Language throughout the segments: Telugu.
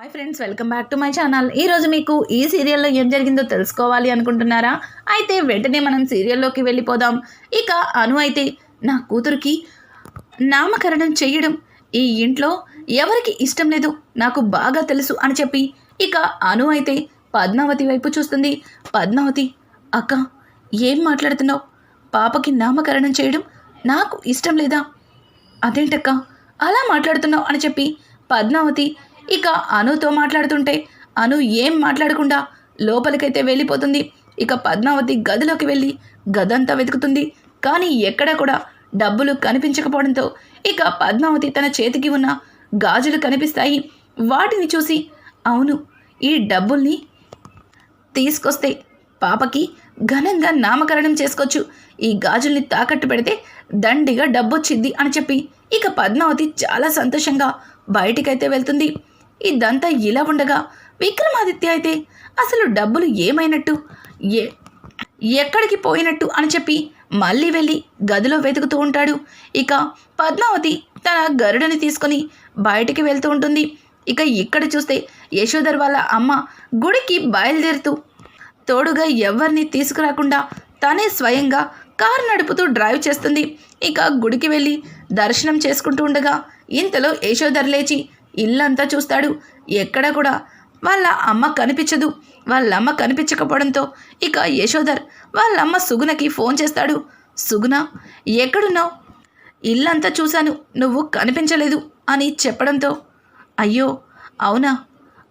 Hi friends welcome back to my channel ఈరోజు మీకు ఈ సీరియల్లో ఏం జరిగిందో తెలుసుకోవాలి అనుకుంటున్నారా? అయితే వెంటనే మనం సీరియల్లోకి వెళ్ళిపోదాం. ఇక అను అయితే నా కూతురికి నామకరణం చేయడం ఈ ఇంట్లో ఎవరికి ఇష్టం లేదు నాకు బాగా తెలుసు అని చెప్పి. ఇక అను అయితే పద్మావతి వైపు చూస్తుంది. పద్మావతి అక్క ఏం మాట్లాడుతున్నావు? పాపకి నామకరణం చేయడం నాకు ఇష్టం లేదా? అదేంటక్క అలా మాట్లాడుతున్నావు? అని చెప్పి పద్మావతి ఇక అనుతో మాట్లాడుతుంటే అను ఏం మాట్లాడకుండా లోపలికైతే వెళ్ళిపోతుంది. ఇక పద్మావతి గదిలోకి వెళ్ళి గదంతా వెతుకుతుంది. కానీ ఎక్కడా కూడా డబ్బులు కనిపించకపోవడంతో ఇక పద్మావతి తన చేతికి ఉన్న గాజులు కనిపిస్తాయి. వాటిని చూసి అవును ఈ డబ్బుల్ని తీసుకొస్తే పాపకి ఘనంగా నామకరణం చేసుకోవచ్చు. ఈ గాజుల్ని తాకట్టు పెడితే దండిగా డబ్బొచ్చింది అని చెప్పి ఇక పద్మావతి చాలా సంతోషంగా బయటికైతే వెళ్తుంది. ఇదంతా ఇలా ఉండగా విక్రమాదిత్య అయితే అసలు డబ్బులు ఏమైనట్టు? ఏ ఎక్కడికి పోయినట్టు అని చెప్పి మళ్ళీ వెళ్ళి గదిలో వెతుకుతూ ఉంటాడు. ఇక పద్మావతి తన గరుడని తీసుకొని బయటికి వెళ్తూ ఉంటుంది. ఇక ఇక్కడ చూస్తే యశోధర్ వాళ్ళ అమ్మ గుడికి బయలుదేరుతూ తోడుగా ఎవరిని తీసుకురాకుండా తనే స్వయంగా కారు నడుపుతూ డ్రైవ్ చేస్తుంది. ఇక గుడికి వెళ్ళి దర్శనం చేసుకుంటూ ఉండగా ఇంతలో యశోధర్ లేచి ఇల్లంతా చూస్తాడు. ఎక్కడ కూడా వాళ్ళ అమ్మ కనిపించదు. వాళ్ళమ్మ కనిపించకపోవడంతో ఇక యశోధర్ వాళ్ళమ్మ సుగుణకి ఫోన్ చేస్తాడు. సుగుణ ఎక్కడున్నావు? ఇల్లంతా చూశాను. నువ్వు కనిపించలేదు అని చెప్పడంతో అయ్యో అవునా?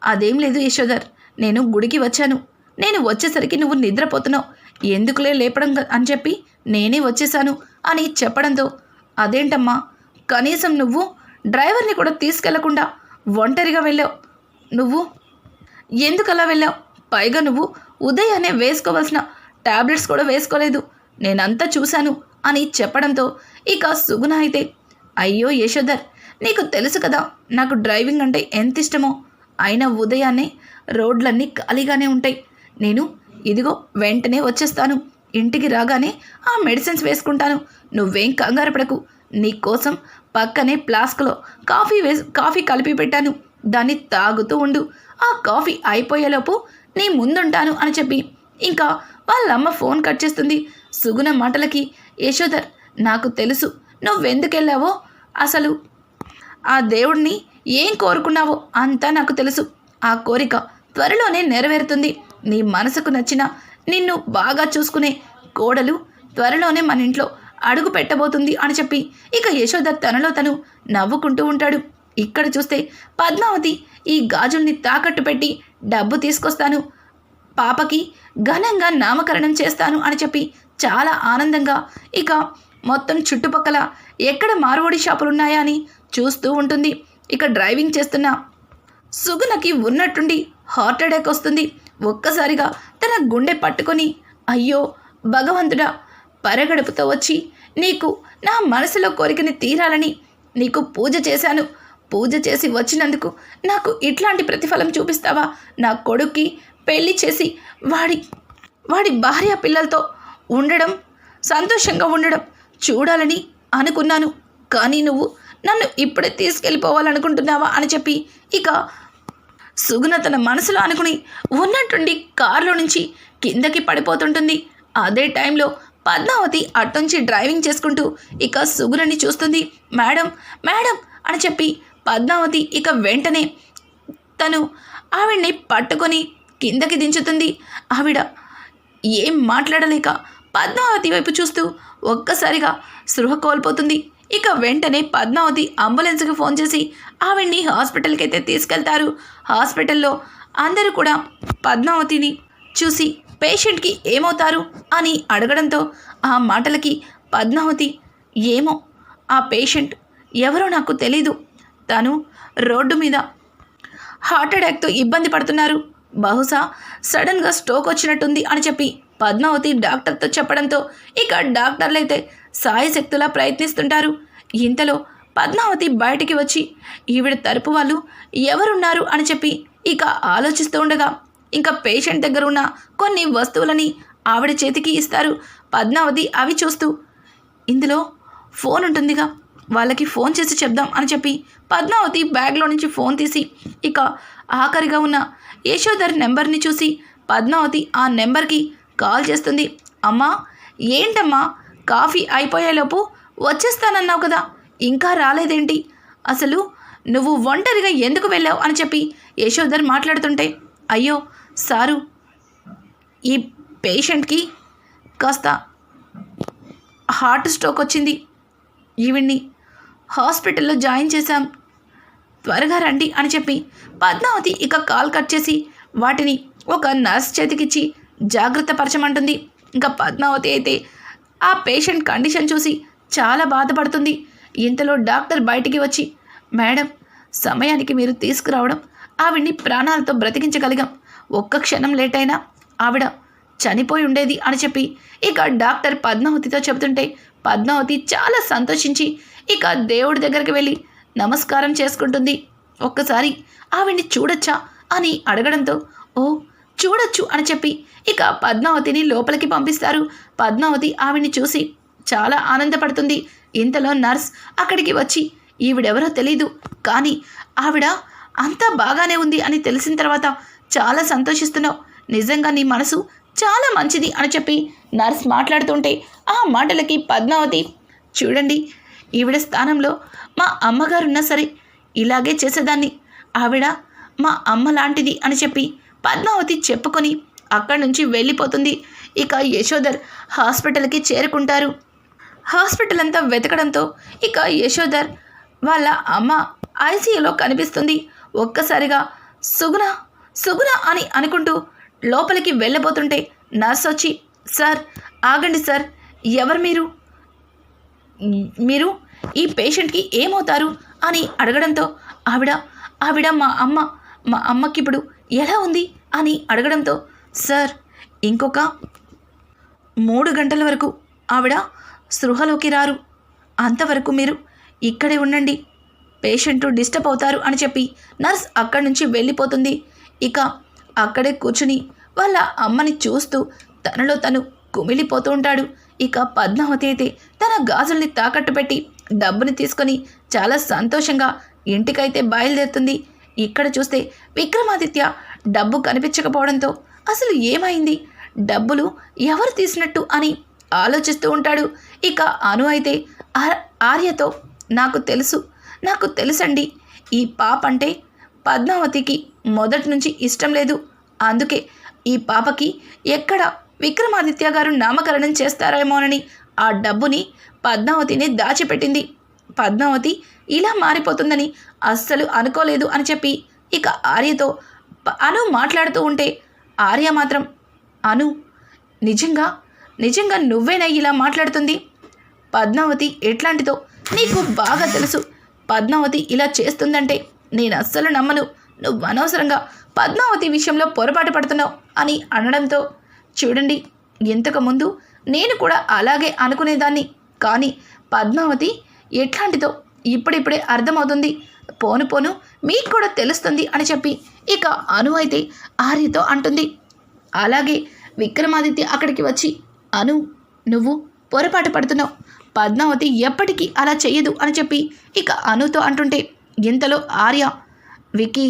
అదేం లేదు యశోధర్. నేను గుడికి వచ్చాను. నేను వచ్చేసరికి నువ్వు నిద్రపోతున్నావు. ఎందుకులే లేపడం అని చెప్పి నేనే వచ్చేసాను అని చెప్పడంతో అదేంటమ్మా? కనీసం నువ్వు డ్రైవర్ని కూడా తీసుకెళ్ళకుండా ఒంటరిగా వెళ్ళావు. నువ్వు? ఎందుకలా వెళ్ళావు? పైగా నువ్వు ఉదయాన్నే వేసుకోవాల్సిన టాబ్లెట్స్ కూడా వేసుకోలేదు. నేనంతా చూశాను అని చెప్పడంతో ఇక సుగుణ అయితే అయ్యో యశోధర్ నీకు తెలుసు కదా నాకు డ్రైవింగ్ అంటే ఎంత ఇష్టమో. అయినా ఉదయాన్నే రోడ్లన్నీ ఖాళీగానే ఉంటాయి. నేను ఇదిగో వెంటనే వచ్చేస్తాను. ఇంటికి రాగానే ఆ మెడిసిన్స్ వేసుకుంటాను. నువ్వేం కంగారు పడకు. నీకోసం పక్కనే ఫ్లాస్క్లో కాఫీ వేసి కాఫీ కలిపి పెట్టాను. దాన్ని తాగుతూ ఉండు. ఆ కాఫీ అయిపోయేలోపు నీ ముందుంటాను అని చెప్పి. ఇంకా వాళ్ళమ్మ ఫోన్ కట్ చేస్తుంది. సుగుణ మాటలకి యశోధర్ నాకు తెలుసు. నువ్వెందుకెళ్ళావో? అసలు ఆ దేవుడిని ఏం కోరుకున్నావో అంతా నాకు తెలుసు. ఆ కోరిక త్వరలోనే నెరవేరుతుంది. నీ మనసుకు నచ్చిన నిన్ను బాగా చూసుకునే కోడలు త్వరలోనే మన ఇంట్లో అడుగు పెట్టబోతుంది అని చెప్పి ఇక యశోద తనలో తను నవ్వుకుంటూ ఉంటాడు. ఇక్కడ చూస్తే పద్మావతి ఈ గాజుల్ని తాకట్టు పెట్టి డబ్బు తీసుకొస్తాను. పాపకి ఘనంగా నామకరణం చేస్తాను అని చెప్పి చాలా ఆనందంగా ఇక మొత్తం చుట్టుపక్కల ఎక్కడ మారువడి షాపులు ఉన్నాయా అని చూస్తూ ఉంటుంది. ఇక డ్రైవింగ్ చేస్తున్న సుగుణకి ఉన్నట్టుండి హార్ట్ అటాక్ వస్తుంది. ఒక్కసారిగా తన గుండె పట్టుకొని అయ్యో భగవంతుడా పరగడుపుతో వచ్చి నీకు నా మనసులో కోరికని తీరాలని నీకు పూజ చేశాను. పూజ చేసి వచ్చినందుకు నాకు ఇట్లాంటి ప్రతిఫలం చూపిస్తావా? నా కొడుక్కి పెళ్ళి చేసి వాడి వాడి భార్య పిల్లలతో ఉండడం సంతోషంగా ఉండడం చూడాలని అనుకున్నాను. కానీ నువ్వు నన్ను ఇప్పుడే తీసుకెళ్ళిపోవాలనుకుంటున్నావా? అని చెప్పి ఇక సుగుణ తన మనసులో అనుకుని ఉన్నట్టుండి కారులో నుంచి కిందకి పడిపోతుంటుంది. అదే టైంలో పద్మావతి అట్నుంచి డ్రైవింగ్ చేసుకుంటూ ఇక సుగుణని చూస్తుంది. మేడం మేడం అని చెప్పి పద్మావతి ఇక వెంటనే తను ఆవిడ్ని పట్టుకొని కిందకి దించుతుంది. ఆవిడ ఏం మాట్లాడలేక పద్మావతి వైపు చూస్తూ ఒక్కసారిగా సృహ కోల్పోతుంది. ఇక వెంటనే పద్మావతి అంబులెన్స్కి ఫోన్ చేసి ఆవిడ్ని హాస్పిటల్కి అయితే తీసుకెళ్తారు. హాస్పిటల్లో అందరూ కూడా పద్మావతిని చూసి పేషెంట్కి ఏమవుతారు అని అడగడంతో ఆ మాటలకి పద్మావతి ఏమో ఆ పేషెంట్ ఎవరో నాకు తెలీదు. తను రోడ్డు మీద హార్ట్ అటాక్తో ఇబ్బంది పడుతున్నారు. బహుశా సడన్గా స్ట్రోక్ వచ్చినట్టుంది అని చెప్పి పద్మావతి డాక్టర్తో చెప్పడంతో ఇక డాక్టర్లైతే సాయశక్తులా ప్రయత్నిస్తుంటారు. ఇంతలో పద్మావతి బయటికి వచ్చి ఈవిడ తరపు వాళ్ళు ఎవరున్నారు? అని చెప్పి ఇక ఆలోచిస్తూ ఉండగా ఇంకా పేషెంట్ దగ్గర ఉన్న కొన్ని వస్తువులని ఆవిడ చేతికి ఇస్తారు. పద్మావతి అవి చూస్తూ ఇందులో ఫోన్ ఉంటుందిగా వాళ్ళకి ఫోన్ చేసి చెప్దాం అని చెప్పి పద్మావతి బ్యాగ్లో నుంచి ఫోన్ తీసి ఇక ఆఖరిగా ఉన్న యశోధర్ నెంబర్ని చూసి పద్మావతి ఆ నెంబర్కి కాల్ చేస్తుంది. అమ్మా ఏంటమ్మా కాఫీ అయిపోయేలోపు వచ్చేస్తానన్నావు కదా ఇంకా రాలేదేంటి? అసలు నువ్వు ఒంటరిగా ఎందుకు వెళ్ళావు? అని చెప్పి యశోధర్ మాట్లాడుతుంటే అయ్యో సారు ఈ పేషెంట్కి కాస్త హార్ట్ స్ట్రోక్ వచ్చింది. ఈవిడ్ని హాస్పిటల్లో జాయిన్ చేశాం. త్వరగా రండి అని చెప్పి పద్మావతి ఇక కాల్ కట్ చేసి వాటిని ఒక నర్స్ చేతికిచ్చి జాగ్రత్త పరచమంటుంది. ఇంకా పద్మావతి అయితే ఆ పేషెంట్ కండిషన్ చూసి చాలా బాధపడుతుంది. ఇంతలో డాక్టర్ బయటికి వచ్చి మేడం సమయానికి మీరు తీసుకురావడం ఆవిడ్ని ప్రాణాలతో బ్రతికించగలిగాం. ఒక్క క్షణం లేట్ అయినా ఆవిడ చనిపోయి ఉండేది అని చెప్పి ఇక డాక్టర్ పద్మావతితో చెబుతుంటే పద్మావతి చాలా సంతోషించి ఇక దేవుడి దగ్గరికి వెళ్ళి నమస్కారం చేసుకుంటుంది. ఒక్కసారి ఆవిడ్ని చూడొచ్చా అని అడగడంతో ఓ చూడొచ్చు అని చెప్పి ఇక పద్మావతిని లోపలికి పంపిస్తారు. పద్మావతి ఆవిడ్ని చూసి చాలా ఆనందపడుతుంది. ఇంతలో నర్స్ అక్కడికి వచ్చి ఈవిడెవరో తెలీదు కానీ ఆవిడ అంతా బాగానే ఉంది అని తెలిసిన తర్వాత చాలా సంతోషిస్తున్నావు. నిజంగా నీ మనసు చాలా మంచిది అని చెప్పి నర్స్ మాట్లాడుతుంటే ఆ మాటలకి పద్మావతి చూడండి ఈవిడ స్థానంలో మా అమ్మగారున్నా సరే ఇలాగే చేసేదాన్ని. ఆవిడ మా అమ్మ లాంటిది అని చెప్పి పద్మావతి చెప్పుకొని అక్కడి నుంచి వెళ్ళిపోతుంది. ఇక యశోధర్ హాస్పిటల్కి చేరుకుంటారు. హాస్పిటల్ అంతా వెతకడంతో ఇక యశోధర్ వాళ్ళ అమ్మ ఐసీయూలో కనిపిస్తుంది. ఒక్కసారిగా సుగుణ సుగుణ అని అనుకుంటూ లోపలికి వెళ్ళబోతుంటే నర్స్ వచ్చి సార్ ఆగండి సార్ ఎవరు మీరు? మీరు ఈ పేషెంట్కి ఏమవుతారు? అని అడగడంతో ఆవిడ ఆవిడ మా అమ్మ మా అమ్మకి ఇప్పుడు ఎలా ఉంది? అని అడగడంతో సార్ ఇంకొక మూడు గంటల వరకు ఆవిడ స్పృహలోకి రారు. అంతవరకు మీరు ఇక్కడే ఉండండి. పేషెంట్ డిస్టర్బ్ అవుతారు అని చెప్పి నర్స్ అక్కడి నుంచి వెళ్ళిపోతుంది. ఇక అక్కడే కూర్చుని వాళ్ళ అమ్మని చూస్తూ తనలో తను కుమిలిపోతూ ఉంటాడు. ఇక పద్మావతి అయితే తన గాజుల్ని తాకట్టు పెట్టి డబ్బుని తీసుకొని చాలా సంతోషంగా ఇంటికైతే బయలుదేరుతుంది. ఇక్కడ చూస్తే విక్రమాదిత్య డబ్బు కనిపించకపోవడంతో అసలు ఏమైంది? డబ్బులు ఎవరు తీసినట్టు అని ఆలోచిస్తూ ఉంటాడు. ఇక అను అయితే ఆ- ఆర్యతో నాకు తెలుసు నాకు తెలుసండి. ఈ పాప అంటే పద్మావతికి మొదటి నుంచి ఇష్టం లేదు. అందుకే ఈ పాపకి ఎక్కడ విక్రమాదిత్య గారు నామకరణం చేస్తారేమోనని ఆ డబ్బుని పద్మావతిని దాచిపెట్టింది. పద్మావతి ఇలా మారిపోతుందని అస్సలు అనుకోలేదు అని చెప్పి ఇక ఆర్యతో ప- అను మాట్లాడుతూ ఉంటే ఆర్య మాత్రం అను నిజంగా నిజంగా నువ్వేనా ఇలా మాట్లాడుతుంది? పద్మావతి ఎట్లాంటిదో నీకు బాగా తెలుసు. పద్మావతి ఇలా చేస్తుందంటే నేను అస్సలు నమ్మను. నువ్వు అనవసరంగా పద్మావతి విషయంలో పొరపాటు పడుతున్నావు అని అనడంతో చూడండి ఇంతకుముందు నేను కూడా అలాగే అనుకునేదాన్ని. కానీ పద్మావతి ఎట్లాంటిదో ఇప్పుడిప్పుడే అర్థమవుతుంది. పోను పోను మీకు కూడా తెలుస్తుంది అని చెప్పి ఇక అను అయితే ఆర్యతో అంటుంది. అలాగే విక్రమాదిత్య అక్కడికి వచ్చి అను నువ్వు పొరపాటు పడుతున్నావు. పద్మావతి ఎప్పటికీ అలా చెయ్యదు అని చెప్పి ఇక అనుతో అంటుంటే ఇంతలో ఆర్య విక్కీ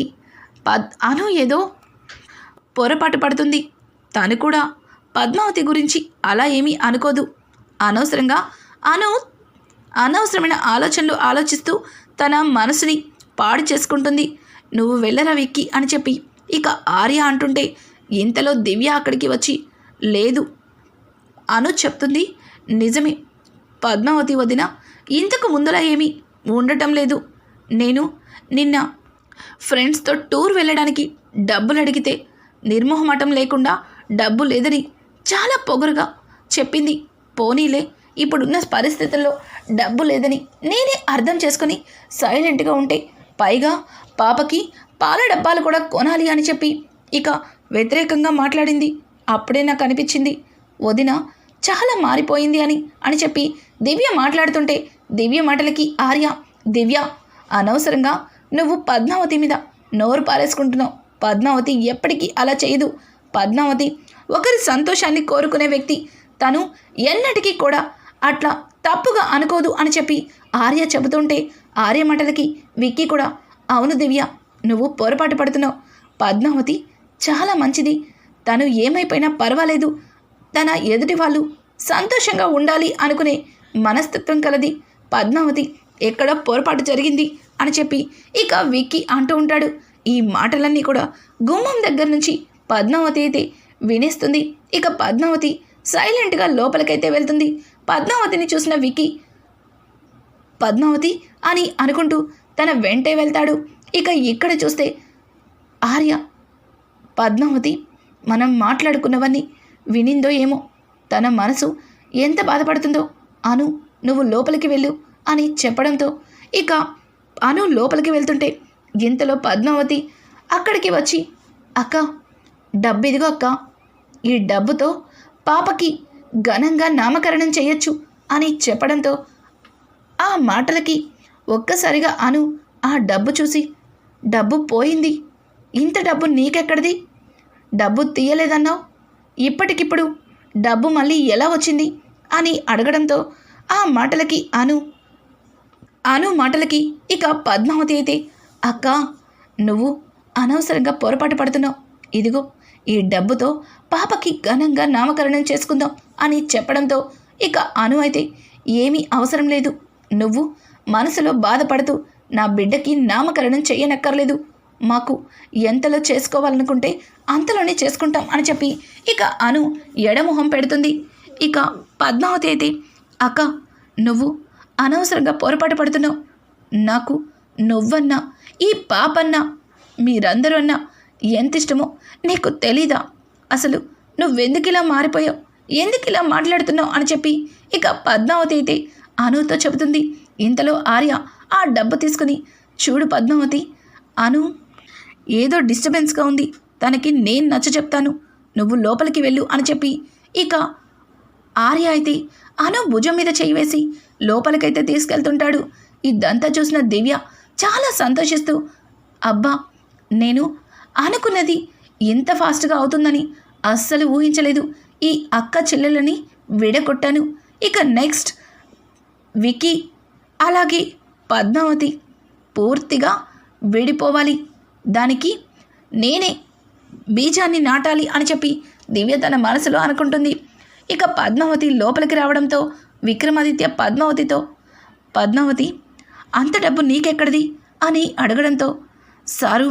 పద్ అను ఏదో పొరపాటు పడుతుంది. తను కూడా పద్మావతి గురించి అలా ఏమీ అనుకోదు. అనవసరంగా అను అనవసరమైన ఆలోచనలు ఆలోచిస్తూ తన మనసుని పాడు చేసుకుంటుంది. నువ్వు వెళ్ళరా విక్కి అని చెప్పి ఇక ఆర్య అంటుంటే ఇంతలో దివ్య అక్కడికి వచ్చి లేదు అను చెప్తుంది. నిజమే పద్మావతి వదిన ఇంతకు ముందులా ఏమీ ఉండటం లేదు. నేను నిన్న ఫ్రెండ్స్తో టూర్ వెళ్ళడానికి డబ్బులు అడిగితే నిర్మోహమాటం లేకుండా డబ్బు లేదని చాలా పొగరుగా చెప్పింది. పోనీలే ఇప్పుడున్న పరిస్థితుల్లో డబ్బు లేదని నేనే అర్థం చేసుకుని సైలెంట్గా ఉంటే పైగా పాపకి పాల డబ్బాలు కూడా కొనాలి అని చెప్పి ఇక వ్యతిరేకంగా మాట్లాడింది. అప్పుడే నాకు అనిపించింది వదిన చాలా మారిపోయింది అని అని చెప్పి దివ్య మాట్లాడుతుంటే దివ్య మాటలకి ఆర్య దివ్య అనవసరంగా నువ్వు పద్మావతి మీద నోరు పారేసుకుంటున్నావు. పద్మావతి ఎప్పటికీ అలా చేయదు. పద్మావతి ఒకరి సంతోషాన్ని కోరుకునే వ్యక్తి తను ఎన్నటికీ కూడా అట్లా తప్పుగా అనుకోదు అని చెప్పి ఆర్య చెబుతుంటే ఆర్య మాటలకి విక్కీ కూడా అవును దివ్య నువ్వు పొరపాటు పడుతున్నావు. పద్మావతి చాలా మంచిది. తను ఏమైపోయినా పర్వాలేదు. తన ఎదుటి వాళ్ళు సంతోషంగా ఉండాలి అనుకునే మనస్తత్వం కలది. పద్మావతి ఎక్కడో పొరపాటు జరిగింది అని చెప్పి ఇక విక్కీ అంటూ ఉంటాడు. ఈ మాటలన్నీ కూడా గుమ్మం దగ్గర నుంచి పద్మావతి అయితే వినేస్తుంది. ఇక పద్మావతి సైలెంట్గా లోపలికైతే వెళ్తుంది. పద్మావతిని చూసిన విక్కీ పద్మావతి అని అనుకుంటూ తన వెంటే వెళ్తాడు. ఇక ఇక్కడ చూస్తే ఆర్య పద్మావతి మనం మాట్లాడుకున్నవన్నీ వినిందో ఏమో? తన మనసు ఎంత బాధపడుతుందో? అను నువ్వు లోపలికి వెళ్ళు అని చెప్పడంతో ఇక అను లోపలికి వెళ్తుంటే ఇంతలో పద్మావతి అక్కడికి వచ్చి అక్క డబ్బు ఇదిగో అక్క ఈ డబ్బుతో పాపకి ఘనంగా నామకరణం చేయొచ్చు అని చెప్పడంతో ఆ మాటలకి ఒక్కసారిగా అను ఆ డబ్బు చూసి డబ్బు పోయింది. ఇంత డబ్బు నీకెక్కడిది? డబ్బు తీయలేదన్నావు? ఇప్పటికిప్పుడు డబ్బు మళ్ళీ ఎలా వచ్చింది అని అడగడంతో ఆ మాటలకి అను అను మాటలకి ఇక పద్మావతి అయితే అక్క నువ్వు అనవసరంగా పొరపాటు పడుతున్నావు. ఇదిగో ఈ డబ్బుతో పాపకి ఘనంగా నామకరణం చేసుకుందాం అని చెప్పడంతో ఇక అను అయితే ఏమీ అవసరం లేదు. నువ్వు మనసులో బాధపడుతూ నా బిడ్డకి నామకరణం చేయనక్కర్లేదు. మాకు ఎంతలో చేసుకోవాలనుకుంటే అంతలోనే చేసుకుంటాం అని చెప్పి ఇక అను ఎడమొహం పెడుతుంది. ఇక పద్మావతి అయితే అక్క నువ్వు అనవసరంగా పొరపాటు పడుతున్నావు. నాకు నువ్వన్నా ఈ పాపన్నా మీరందరూ అన్నా ఎంత ఇష్టమో నీకు తెలీదా? అసలు నువ్వెందుకు ఇలా మారిపోయావు? ఎందుకు ఇలా మాట్లాడుతున్నావు? అని చెప్పి ఇక పద్మావతి అయితే అనుతో చెబుతుంది. ఇంతలో ఆర్య ఆ డబ్బు తీసుకుని చూడు పద్మావతి అను ఏదో డిస్టర్బెన్స్గా ఉంది. తనకి నేను నచ్చ చెప్తాను. నువ్వు లోపలికి వెళ్ళు అని చెప్పి. ఇక ఆర్య అయితే అను భుజం మీద చేయివేసి లోపలికైతే తీసుకెళ్తుంటాడు. ఇదంతా చూసిన దివ్య చాలా సంతోషిస్తూ అబ్బా నేను అనుకున్నది ఇంత ఫాస్ట్గా అవుతుందని అస్సలు ఊహించలేదు. ఈ అక్క చెల్లెలని విడగొట్టాను. ఇక నెక్స్ట్ వికీ అలాగే పద్మావతి పూర్తిగా విడిపోవాలి. దానికి నేనే బీజాన్ని నాటాలి అని చెప్పి దివ్య తన మనసులో అనుకుంటుంది. ఇక పద్మావతి లోపలికి రావడంతో విక్రమాదిత్య పద్మావతితో పద్మావతి అంత డబ్బు నీకెక్కడిది? అని అడగడంతో సారు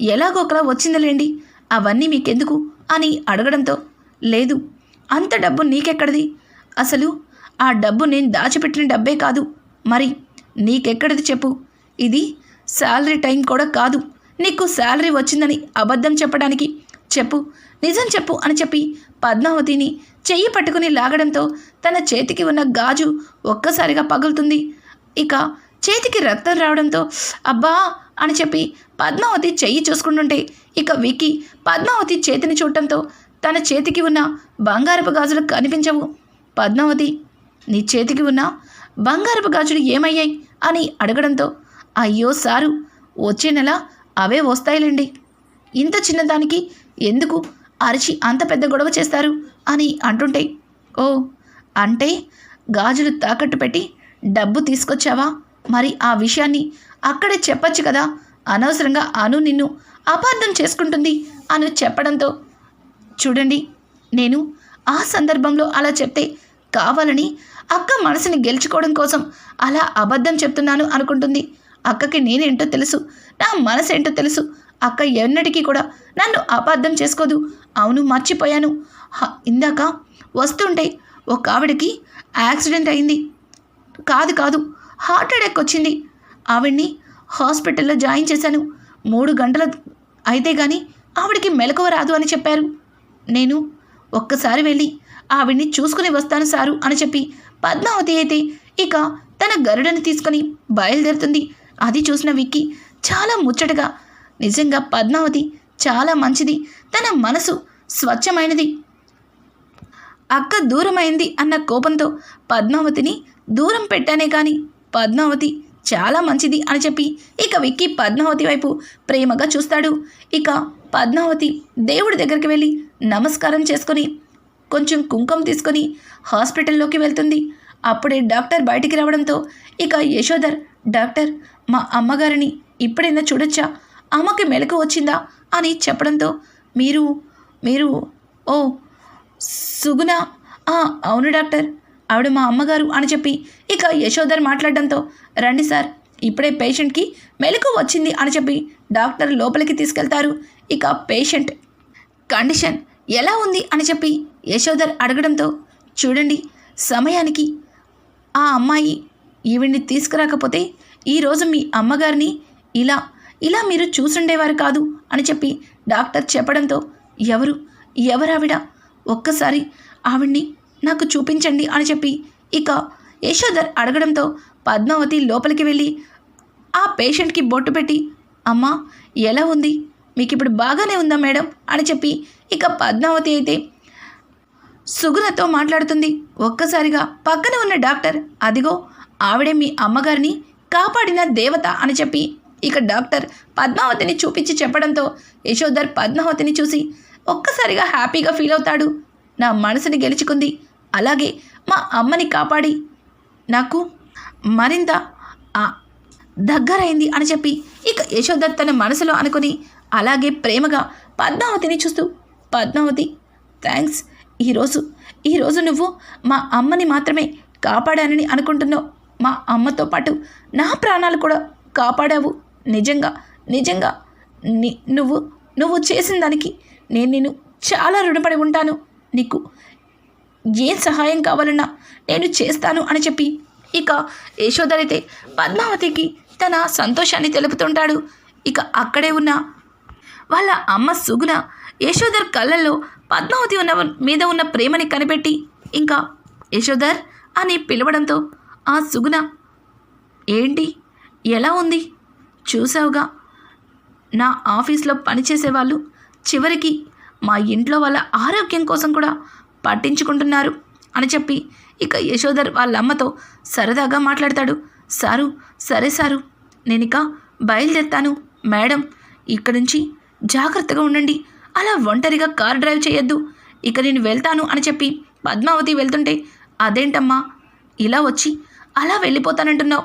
ఎలాగో ఒకలా వచ్చిందిలేండి అవన్నీ మీకెందుకు? అని అడగడంతో లేదు అంత డబ్బు నీకెక్కడిది? అసలు ఆ డబ్బు నేను దాచిపెట్టిన డబ్బే కాదు. మరి నీకెక్కడిది చెప్పు. ఇది శాలరీ టైం కూడా కాదు. నీకు శాలరీ వచ్చిందని అబద్ధం చెప్పడానికి చెప్పు నిజం చెప్పు అని చెప్పి పద్మావతిని చెయ్యి పట్టుకుని లాగడంతో తన చేతికి ఉన్న గాజు ఒక్కసారిగా పగులుతుంది. ఇక చేతికి రక్తం రావడంతో అబ్బా అని చెప్పి పద్మావతి చెయ్యి చూసుకుంటుంటే ఇక వికి పద్మావతి చేతిని చూడటంతో తన చేతికి ఉన్న బంగారపు గాజులు కనిపించవు. పద్మావతి నీ చేతికి ఉన్న బంగారపు గాజులు ఏమయ్యాయి? అని అడగడంతో అయ్యో సారు వచ్చే నెల అవే వస్తాయిలేండి. ఇంత చిన్నదానికి ఎందుకు అరిచి అంత పెద్ద గొడవ చేస్తారు అని అంటుంటే ఓ అంటే గాజులు తాకట్టు పెట్టి డబ్బు తీసుకొచ్చావా? మరి ఆ విషయాన్ని అక్కడే చెప్పచ్చు కదా. అనవసరంగా అను నిన్ను అపార్థం చేసుకుంటుంది అని చెప్పడంతో చూడండి నేను ఆ సందర్భంలో అలా చెప్తే కావాలని అక్క మనసుని గెలుచుకోవడం కోసం అలా అబద్ధం చెప్తున్నాను అనుకుంటుంది. అక్కకి నేనేంటో తెలుసు. నా మనసు ఏంటో తెలుసు. అక్క ఎన్నటికీ కూడా నన్ను అపార్థం చేసుకోదు. అవును మర్చిపోయాను. హ, ఇందాక వస్తుంటే ఒక ఆవిడకి యాక్సిడెంట్ అయింది. కాదు కాదు హార్ట్ అటాక్ వచ్చింది. ఆవిడ్ని హాస్పిటల్లో జాయిన్ చేశాను. మూడు గంటల అయితే కానీ ఆవిడకి మెలకువ రాదు అని చెప్పారు. నేను ఒక్కసారి వెళ్ళి ఆవిడ్ని చూసుకుని వస్తాను సారు అని చెప్పి పద్మావతి అయితే ఇక తన గరుడని తీసుకొని బయలుదేరుతుంది. అది చూసిన విక్కీ చాలా ముచ్చటగా నిజంగా పద్మావతి చాలా మంచిది. తన మనసు స్వచ్ఛమైనది. అక్క దూరమైంది అన్న కోపంతో పద్మావతిని దూరం పెట్టానే కానీ పద్మావతి చాలా మంచిది అని చెప్పి ఇక విక్కీ పద్మావతి వైపు ప్రేమగా చూస్తాడు. ఇక పద్మావతి దేవుడి దగ్గరికి వెళ్ళి నమస్కారం చేసుకొని కొంచెం కుంకుమ తీసుకొని హాస్పిటల్లోకి వెళ్తుంది. అప్పుడే డాక్టర్ బయటికి రావడంతో ఇక యశోధర్ డాక్టర్ మా అమ్మగారిని ఇప్పుడైనా చూడొచ్చా? అమ్మకి మెలకు వచ్చిందా? అని చెప్పడంతో మీరు మీరు ఓ సుగుణ "ఆ, అవును డాక్టర్ ఆవిడ మా అమ్మగారు అని చెప్పి ఇక యశోధర్ మాట్లాడడంతో రండి సార్ ఇప్పుడే పేషెంట్కి మెలకు వచ్చింది అని చెప్పి డాక్టర్ లోపలికి తీసుకెళ్తారు. ఇక పేషెంట్ కండిషన్ ఎలా ఉంది అని చెప్పి యశోధర్ అడగడంతో చూడండి సమయానికి ఆ అమ్మాయి ఈవిడ్ని తీసుకురాకపోతే ఈరోజు మీ అమ్మగారిని ఇలా ఇలా మీరు చూసుండేవారు కాదు అని చెప్పి డాక్టర్ చెప్పడంతో ఎవరు ఎవరావిడ ఒక్కసారి ఆవిడ్ని నాకు చూపించండి అని చెప్పి ఇక యశోధర్ అడగడంతో పద్మావతి లోపలికి వెళ్ళి ఆ పేషెంట్కి బొట్టు పెట్టి అమ్మా ఎలా ఉంది? మీకు ఇప్పుడు బాగానే ఉందా మేడం? అని చెప్పి ఇక పద్మావతి అయితే సుగుణతో మాట్లాడుతుంది. ఒక్కసారిగా పక్కన ఉన్న డాక్టర్ అదిగో ఆవిడే మీ అమ్మగారిని కాపాడిన దేవత అని చెప్పి ఇక డాక్టర్ పద్మావతిని చూపించి చెప్పడంతో యశోధర్ పద్మావతిని చూసి ఒక్కసారిగా హ్యాపీగా ఫీల్ అవుతాడు. నా మనసుని గెలుచుకుంది. అలాగే మా అమ్మని కాపాడి. నాకు మరింత దగ్గరైంది అని చెప్పి ఇక యశోధర్ తన మనసులో అనుకుని అలాగే ప్రేమగా పద్మావతిని చూస్తూ పద్మావతి థ్యాంక్స్ ఈరోజు ఈరోజు నువ్వు మా అమ్మని మాత్రమే కాపాడానని అనుకుంటున్నావు. మా అమ్మతో పాటు నా ప్రాణాలు కూడా కాపాడావు. నిజంగా నిజంగా. ని నువ్వు నువ్వు చేసిన దానికి నేను నిన్ను చాలా రుణపడి ఉంటాను. నీకు ఏం సహాయం కావాలన్నా నేను చేస్తాను అని చెప్పి ఇక యశోదరైతే పద్మావతికి తన సంతోషాన్ని తెలుపుతుంటాడు. ఇక అక్కడే ఉన్న వాళ్ళ అమ్మ సుగుణ యశోధర్ కళ్ళల్లో పద్మావతి ఉన్న మీద ఉన్న ప్రేమని కనిపెట్టి ఇంకా యశోధర్ అని పిలవడంతో ఆ సుగుణ. ఏంటి? ఎలా ఉంది? చూసావుగా నా ఆఫీస్లో పనిచేసే వాళ్ళు చివరికి మా ఇంట్లో వాళ్ళ ఆరోగ్యం కోసం కూడా పట్టించుకుంటున్నారు అని చెప్పి ఇక యశోధర్ వాళ్ళ అమ్మతో సరదాగా మాట్లాడతాడు. సారు సరే సారు నేను ఇక బయలుదేరుతాను. మేడం ఇక్కడి నుంచి జాగ్రత్తగా ఉండండి. అలా ఒంటరిగా కార్ డ్రైవ్ చేయొద్దు. ఇక నేను వెళ్తాను అని చెప్పి పద్మావతి వెళ్తుంటే అదేంటమ్మా? ఇలా వచ్చి అలా వెళ్ళిపోతానంటున్నావు.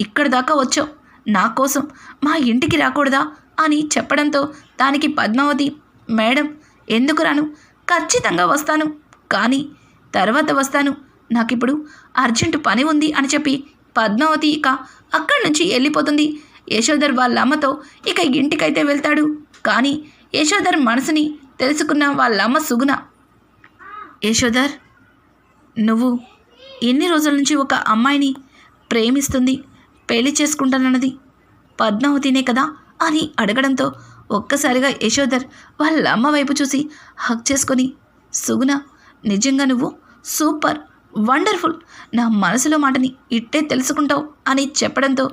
ఇక్కడ దాకా వచ్చావు. నా కోసం మా ఇంటికి రాకూడదా అని చెప్పడంతో దానికి పద్మావతి మేడం ఎందుకు రాను? ఖచ్చితంగా వస్తాను. కానీ తర్వాత వస్తాను. నాకిప్పుడు అర్జెంటు పని ఉంది అని చెప్పి పద్మావతి ఇక అక్కడి నుంచి వెళ్ళిపోతుంది. యశోధర్ వాళ్ళ అమ్మతో ఇక ఇంటికైతే వెళ్తాడు. కానీ యశోధర్ మనసుని తెలుసుకున్న వాళ్ళ అమ్మ సుగుణ యశోధర్ నువ్వు ఎన్ని రోజుల నుంచి ఒక అమ్మాయిని ప్రేమిస్తుంది పెళ్ళి చేసుకుంటానన్నది పద్మావతినే కదా అని అడగడంతో ఒక్కసారిగా యశోధర్ వాళ్ళ అమ్మ వైపు చూసి హక్ చేసుకొని సుగుణ నిజంగా నువ్వు సూపర్ వండర్ఫుల్ నా మనసులో మాటని ఇట్టే తెలుసుకుంటావు అని చెప్పడంతో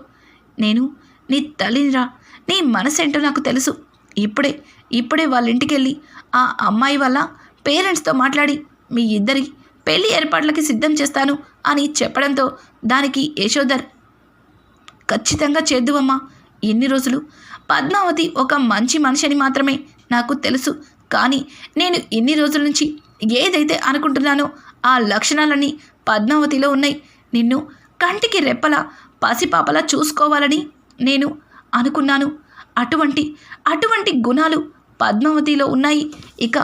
నేను నీ తల్లినిరా నీ మనసేంటో నాకు తెలుసు. ఇప్పుడే ఇప్పుడే వాళ్ళ ఇంటికి వెళ్ళి ఆ అమ్మాయి వాళ్ళ పేరెంట్స్తో మాట్లాడి మీ ఇద్దరి పెళ్ళి ఏర్పాట్లకి సిద్ధం చేస్తాను అని చెప్పడంతో దానికి యశోధర్ ఖచ్చితంగా చేద్దువమ్మా. ఎన్ని రోజులు పద్మావతి ఒక మంచి మనిషిని మాత్రమే నాకు తెలుసు. కానీ నేను ఇన్ని రోజుల నుంచి ఏదైతే అనుకుంటున్నానో ఆ లక్షణాలన్నీ పద్మావతిలో ఉన్నాయి. నిన్ను కంటికి రెప్పలా పసిపాపలా చూసుకోవాలని నేను అనుకున్నాను. అటువంటి అటువంటి గుణాలు పద్మావతిలో ఉన్నాయి. ఇక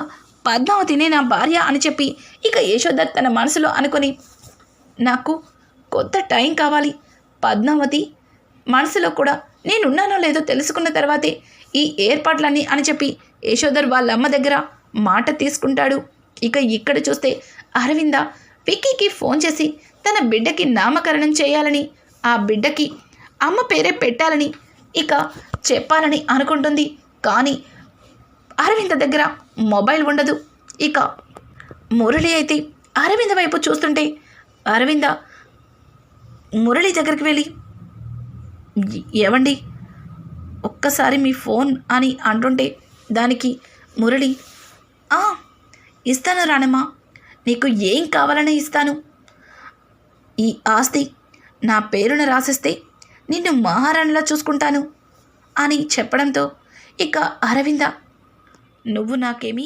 పద్మావతినే నా భార్య అని చెప్పి ఇక యశోద తన మనసులో అనుకొని నాకు కొత్త టైం కావాలి. పద్మావతి మనసులో కూడా నేనున్నానో లేదో తెలుసుకున్న తర్వాతే ఈ ఏర్పాట్లన్నీ అని చెప్పి యశోధర్ వాళ్ళ అమ్మ దగ్గర మాట తీసుకుంటాడు. ఇక ఇక్కడ చూస్తే అరవింద విక్కీకి ఫోన్ చేసి తన బిడ్డకి నామకరణం చేయాలని ఆ బిడ్డకి అమ్మ పేరే పెట్టాలని ఇక చెప్పాలని అనుకుంటుంది. కానీ అరవింద దగ్గర మొబైల్ ఉండదు. ఇక మురళి అయితే అరవింద వైపు చూస్తుంటే అరవింద మురళి దగ్గరికి వెళ్ళి ఏవండి? ఒక్కసారి మీ ఫోన్ అని అంటుంటే దానికి మురళి ఇస్తాను రానమ్మా నీకు ఏం కావాలని ఇస్తాను. ఈ ఆస్తి నా పేరును రాసిస్తే నిన్ను మహారాణిలా చూసుకుంటాను అని చెప్పడంతో ఇక అరవింద నువ్వు నాకేమీ